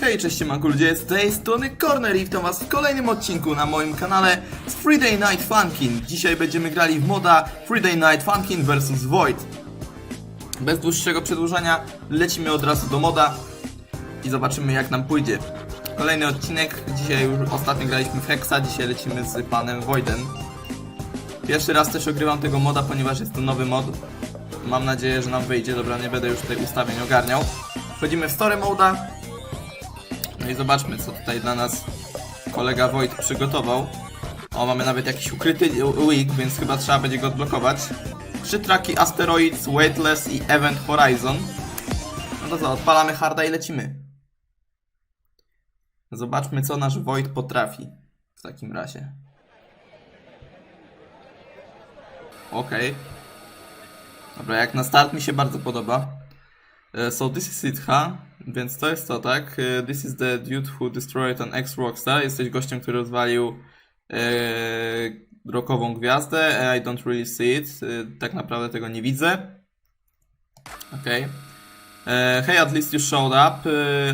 Hej, cześć siemanko ludzie, z tej strony Corner i witam was w kolejnym odcinku na moim kanale z Friday Night Funkin. Dzisiaj będziemy grali w moda Friday Night Funkin vs Void. Bez dłuższego przedłużania lecimy od razu do moda i zobaczymy jak nam pójdzie. Kolejny odcinek, dzisiaj już ostatnio graliśmy w Hexa, dzisiaj lecimy z panem Voidem. Pierwszy raz też ogrywam tego moda, ponieważ jest to nowy mod. Mam nadzieję, że nam wyjdzie, dobra, nie będę już tutaj ustawień ogarniał. Wchodzimy w Story Moda, i zobaczmy, co tutaj dla nas kolega Wojt przygotował. O, mamy nawet jakiś ukryty week, więc chyba trzeba będzie go odblokować. Trzy traki Asteroids, Weightless i Event Horizon. No to co, odpalamy harda i lecimy. Zobaczmy, co nasz Wojt potrafi w takim razie. Okej. Dobra, jak na start mi się bardzo podoba. E, So this is it, ha? Więc to jest to, tak? E, This is the dude who destroyed an ex-rockstar. Jesteś gościem, który rozwalił e, rockową gwiazdę. I don't really see it. E, tak naprawdę tego nie widzę. Okej. E, Hey, at least you showed up,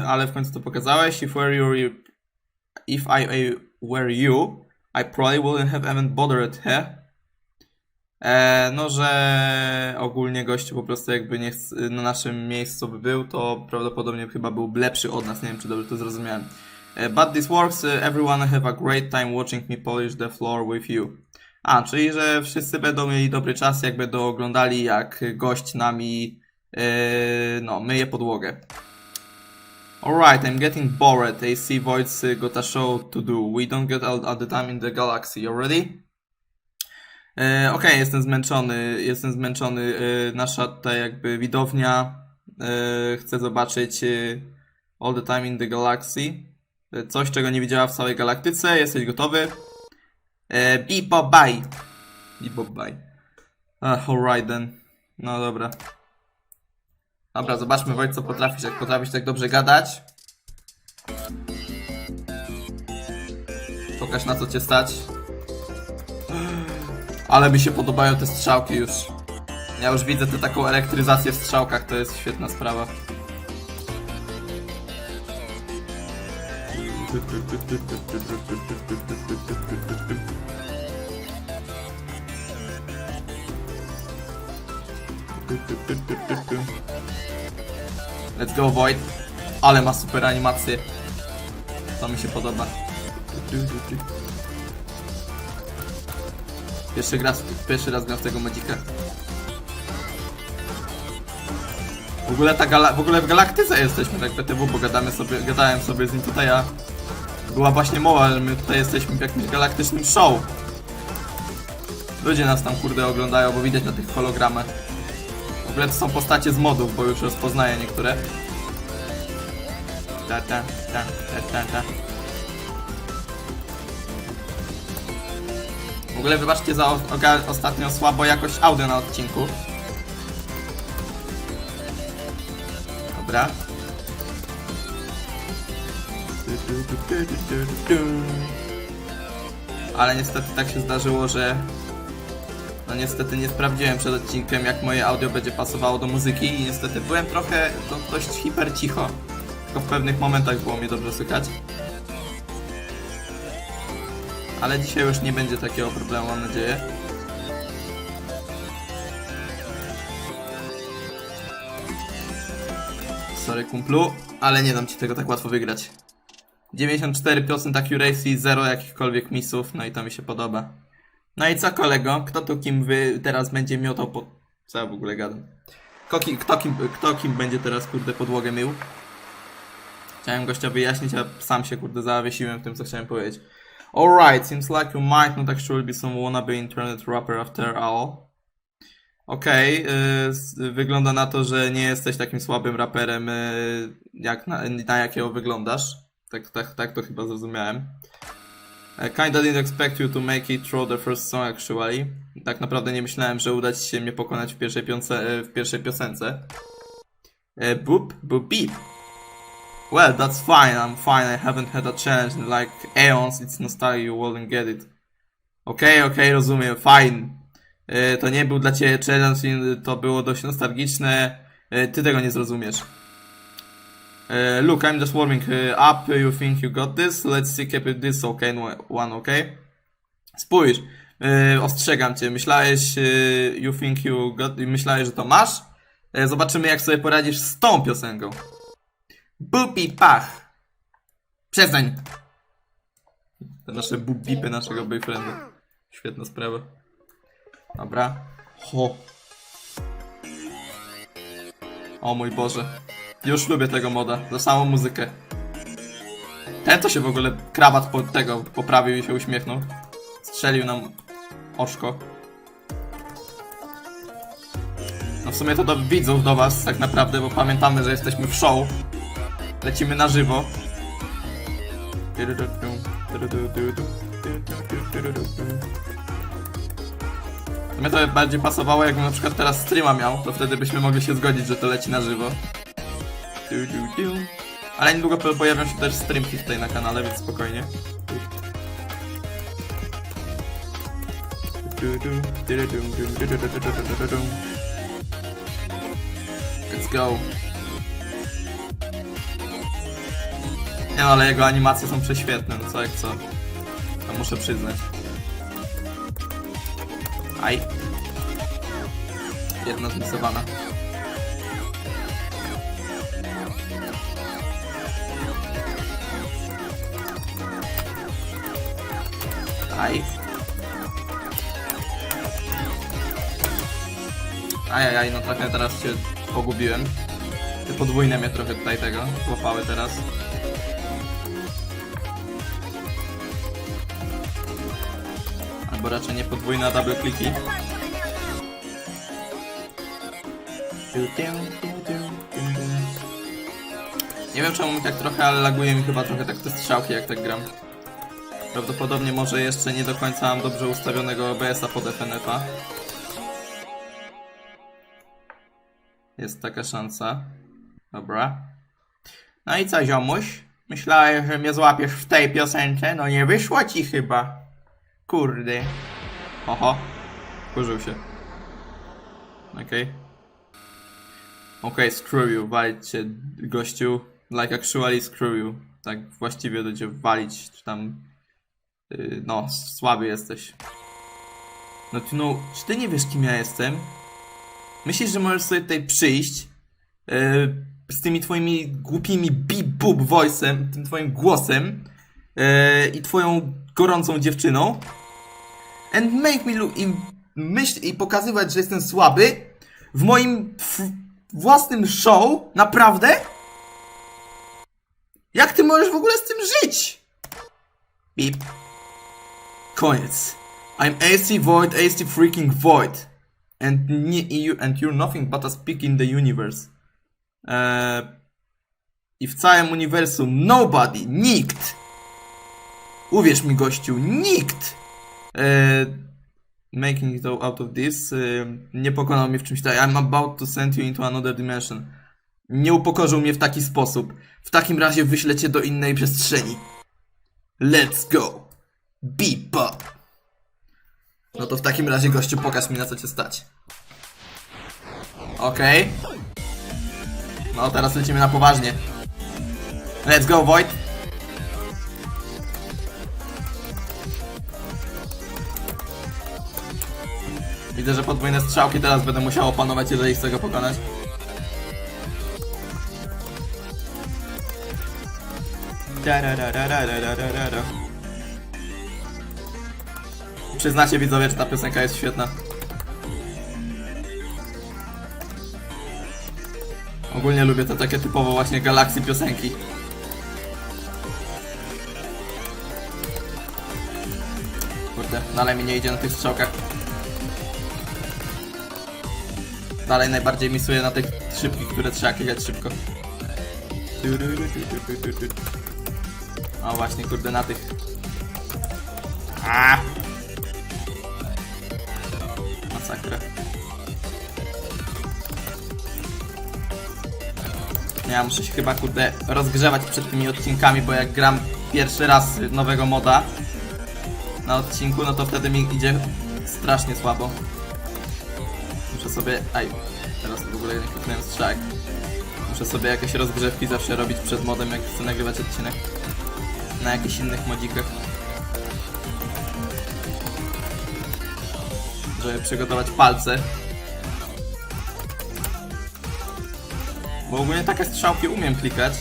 ale w końcu to pokazałeś. If were you, if I were you, I probably wouldn't have even bothered her. E, no, że ogólnie gościu po prostu jakby nie na naszym miejscu by był, to prawdopodobnie chyba byłby lepszy od nas. Nie wiem, czy dobrze to zrozumiałem. E, but this works. e, Everyone have a great time watching me polish the floor with you. A, czyli że wszyscy będą mieli dobry czas, jak będą oglądali, jak gość nami no, myje podłogę. Alright, I'm getting bored. AC Voids got a show to do. We don't get all, all the time in the galaxy. You ready? E, Okej, jestem zmęczony, jestem zmęczony. E, nasza tutaj jakby widownia e, chce zobaczyć All the Time in the Galaxy. Coś, czego nie widziała w całej galaktyce. Jesteś gotowy? Bebop bye. Bebop bye. Ach, alright then. No dobra. Dobra, zobaczmy Wojt, co potrafisz. Jak potrafisz tak dobrze gadać. Pokaż na co cię stać. Ale mi się podobają te strzałki już. Ja już widzę tę taką elektryzację w strzałkach, to jest świetna sprawa. Let's go Void. Ale ma super animację. To mi się podoba. Pierwszy, raz, pierwszy raz gram w tego Magika. W ogóle ta gala, w ogóle w galaktyce jesteśmy, tak BTW, bo gadamy sobie, gadałem sobie z nim tutaj, a była właśnie mowa, że my tutaj jesteśmy w jakimś galaktycznym show. Ludzie nas tam kurde oglądają, bo widać na tych hologramach. W ogóle to są postacie z modów, bo już rozpoznaję niektóre. Ta, ta, ta, ta, ta, ta. W ogóle wybaczcie za o, ostatnio słabo jakość audio na odcinku. Dobra. Ale niestety tak się zdarzyło, że no niestety nie sprawdziłem przed odcinkiem jak moje audio będzie pasowało do muzyki i niestety byłem trochę no, dość hiper cicho. Tylko w pewnych momentach było mnie dobrze słychać. Ale dzisiaj już nie będzie takiego problemu, mam nadzieję. Sorry kumplu, ale nie dam ci tego tak łatwo wygrać. 94% accuracy, 0 jakichkolwiek misów, no i to mi się podoba. No i co kolego, kto tu kim wy teraz będzie miotał po... Co ja w ogóle gadam? Kto kim, kto kim, kto kim będzie teraz kurde podłogę mył? Chciałem gościa wyjaśnić, a sam się kurde zawiesiłem w tym co chciałem powiedzieć. Alright, seems like you might not actually be some wannabe internet rapper after all. Okej, y, s- wygląda na to, że nie jesteś takim słabym raperem, y, jak na, na jakiego wyglądasz. Tak, tak, tak to chyba zrozumiałem. I kinda didn't expect you to make it through the first song actually. Tak naprawdę nie myślałem, że uda ci się mnie pokonać w pierwszej, pionce, w pierwszej piosence. E, Boop, boop, beep. Well, that's fine, I'm fine, I haven't had a challenge in like eons, it's nostalgia, you wouldn't get it. Okej, okej, rozumiem, fine. E, to nie był dla ciebie challenge, to było dość nostalgiczne, e, ty tego nie zrozumiesz. Uh, look, I'm just warming up. You think you got this? Let's see, it this okay, no- one, okay? Spójrz, yy, ostrzegam cię. Myślałeś, yy, you think you got, myślałeś, że to masz? Yy, zobaczymy, jak sobie poradzisz z tą piosenką. Bupi pach. Przestań. Te nasze bubipy naszego boyfrienda. Świetna sprawa. Dobra. Ho. O mój Boże. Już lubię tego moda. Za samą muzykę. Ten to się w ogóle krawat pod tego poprawił i się uśmiechnął. Strzelił nam oczko. No w sumie to do widzów, do was tak naprawdę, bo pamiętamy, że jesteśmy w show. Lecimy na żywo. Mnie to bardziej pasowało, jakbym na przykład teraz streama miał, to wtedy byśmy mogli się zgodzić, że to leci na żywo. Ale niedługo po- pojawią się też streamki tutaj na kanale, więc spokojnie. Du, du, Nie no, ale jego animacje są prześwietne, no co jak co. To muszę przyznać. Aj. Jedna zmisowana. Aj. Ajajaj, no trochę teraz się pogubiłem. Te podwójne mnie trochę tutaj tego złapały teraz. Albo raczej nie podwójne, double kliki. Nie wiem czemu mi tak trochę, ale laguje mi chyba trochę tak te strzałki jak tak gram. Prawdopodobnie może jeszcze nie do końca mam dobrze ustawionego OBS-a pod FNF-a. Jest taka szansa. Dobra. No i co, ziomuś? Myślałem, że mnie złapiesz w tej piosence, no nie wyszło ci chyba. Kurde. Oho. Kurzył się. Okej. Okej, screw you, walić gościu. Like actually screw you. Tak właściwie do cię walić, czy tam... Yy, no, słaby jesteś. No ty no, czy ty nie wiesz kim ja jestem? Myślisz, że możesz sobie tutaj przyjść yy, z tymi twoimi głupimi bip-bup voice'em, tym twoim głosem yy, i twoją gorącą dziewczyną and make me look i myśl i pokazywać, że jestem słaby w moim własnym show? Naprawdę? Jak ty możesz w ogóle z tym żyć? Bip. Koniec. I'm AC Void, AC freaking Void. And, you, and you're nothing but a speak in the universe. Eee, I w całym uniwersum nobody, nikt. Uwierz mi gościu, nikt. Eee, making it out of this eee, nie pokonał mnie w czymś tak. I'm about to send you into another dimension. Nie upokorzył mnie w taki sposób. W takim razie wyślę cię do innej przestrzeni. Let's go. Beep up. No to w takim razie gościu pokaż mi na co cię stać. Okej. No teraz lecimy na poważnie. Let's go Void. Widzę, że podwójne strzałki teraz będę musiał opanować, jeżeli chcę go pokonać. Przyznacie widzowie, że ta piosenka jest świetna. Ogólnie lubię te takie typowo właśnie galaksy piosenki. Kurde, dalej mi nie idzie na tych strzałkach. Dalej najbardziej misuje na tych szybkich, które trzeba klikać szybko. O właśnie, kurde, na tych. A! Masakra. Ja muszę się chyba, kurde, rozgrzewać przed tymi odcinkami, bo jak gram pierwszy raz nowego moda na odcinku, no to wtedy mi idzie strasznie słabo. Muszę sobie... Aj, teraz w ogóle nie kliknąłem strzałek. Muszę sobie jakieś rozgrzewki zawsze robić przed modem, jak chcę nagrywać odcinek. Na jakichś innych modzikach. Żeby przygotować palce. Bo ogólnie takie strzałki umiem klikać.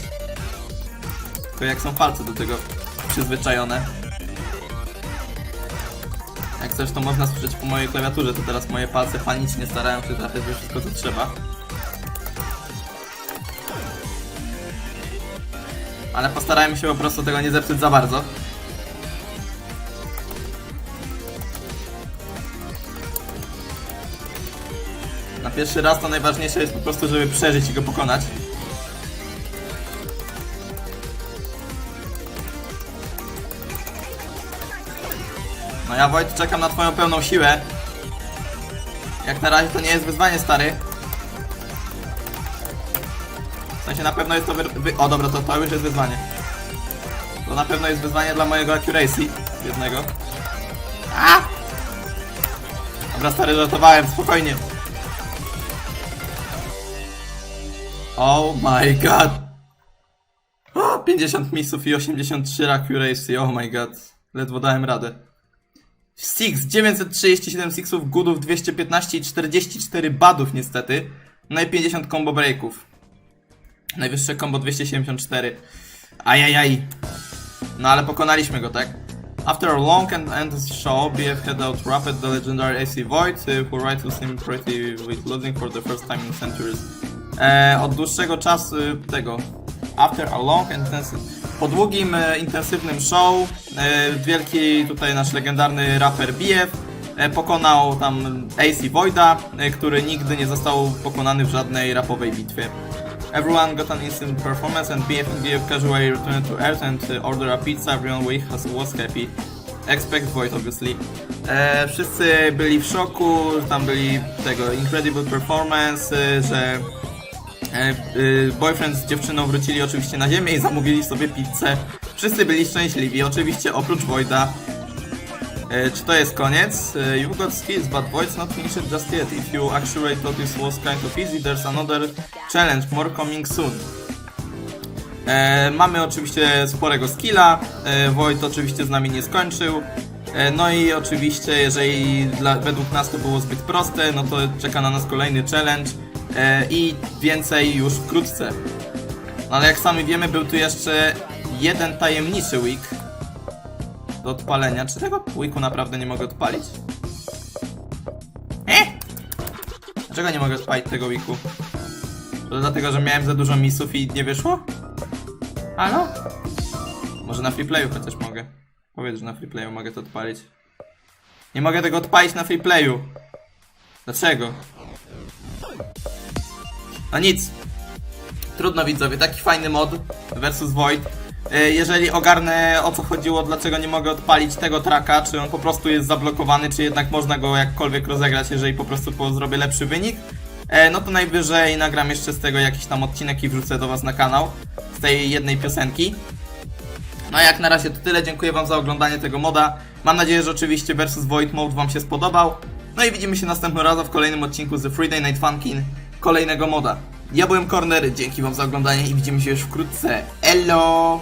Tylko jak są palce do tego przyzwyczajone. Jak coś to można słyszeć po mojej klawiaturze, to teraz moje palce panicznie starają się trafiać wszystko co trzeba. Ale postarajmy się po prostu tego nie zepsuć za bardzo. Na pierwszy raz to najważniejsze jest po prostu, żeby przeżyć i go pokonać. No ja Wojt czekam na twoją pełną siłę. Jak na razie to nie jest wyzwanie stary. W sensie na pewno jest to wy... O dobra, to, to już jest wyzwanie. To na pewno jest wyzwanie dla mojego accuracy. Jednego. A! Dobra stary, żartowałem, spokojnie. Oh my god. O, 50 misów i 83 accuracy, oh my god. Ledwo dałem radę. Six, 937 Sixów, Goodów 215 i 44 Badów niestety. No i 50 combo breaków. Najwyższe combo 274. Ajajaj. No ale pokonaliśmy go, tak? After a long and endless show, BF had out rapid the legendary AC Void, uh, who rightfully seemed pretty with losing for the first time in centuries. E, od dłuższego czasu tego. After a long and intensive. Po długim, e, intensywnym show, e, wielki tutaj nasz legendarny raper BF e, pokonał tam AC Voida, e, który nigdy nie został pokonany w żadnej rapowej bitwie. Everyone got an instant performance and BF and BF casually returned to Earth and order a pizza. Everyone was happy. Expect Void obviously. E, wszyscy byli w szoku, tam byli tego incredible performance, że boyfriend z dziewczyną wrócili oczywiście na ziemię i zamówili sobie pizzę. Wszyscy byli szczęśliwi, oczywiście oprócz Voida. E, czy to jest koniec? E, You've got skills, but Void's not finished just yet. If you actually thought this was kind of easy, there's another challenge, more coming soon. E, mamy oczywiście sporego skilla, e, Void oczywiście z nami nie skończył. E, no i oczywiście, jeżeli dla, według nas to było zbyt proste, no to czeka na nas kolejny challenge e, i więcej już wkrótce. No ale jak sami wiemy, był tu jeszcze jeden tajemniczy week do odpalenia. Czy tego weeku naprawdę nie mogę odpalić? Eh! Dlaczego nie mogę odpalić tego weeku? To dlatego, że miałem za dużo misów i nie wyszło? Halo? Może na freeplayu chociaż mogę. Powiedz, że na freeplayu mogę to odpalić. Nie mogę tego odpalić na freeplayu. Dlaczego? No nic. Trudno widzowie, taki fajny mod versus Void. E, Jeżeli ogarnę o co chodziło, dlaczego nie mogę odpalić tego traka, czy on po prostu jest zablokowany, czy jednak można go jakkolwiek rozegrać, jeżeli po prostu zrobię lepszy wynik, e, no to najwyżej nagram jeszcze z tego jakiś tam odcinek i wrzucę do Was na kanał z tej jednej piosenki. No jak na razie to tyle, dziękuję Wam za oglądanie tego moda. Mam nadzieję, że oczywiście Versus Void Mode Wam się spodobał. No i widzimy się następnym razem w kolejnym odcinku z Friday Night Funkin' kolejnego moda. Ja byłem Corner, dzięki Wam za oglądanie i widzimy się już wkrótce. Elo!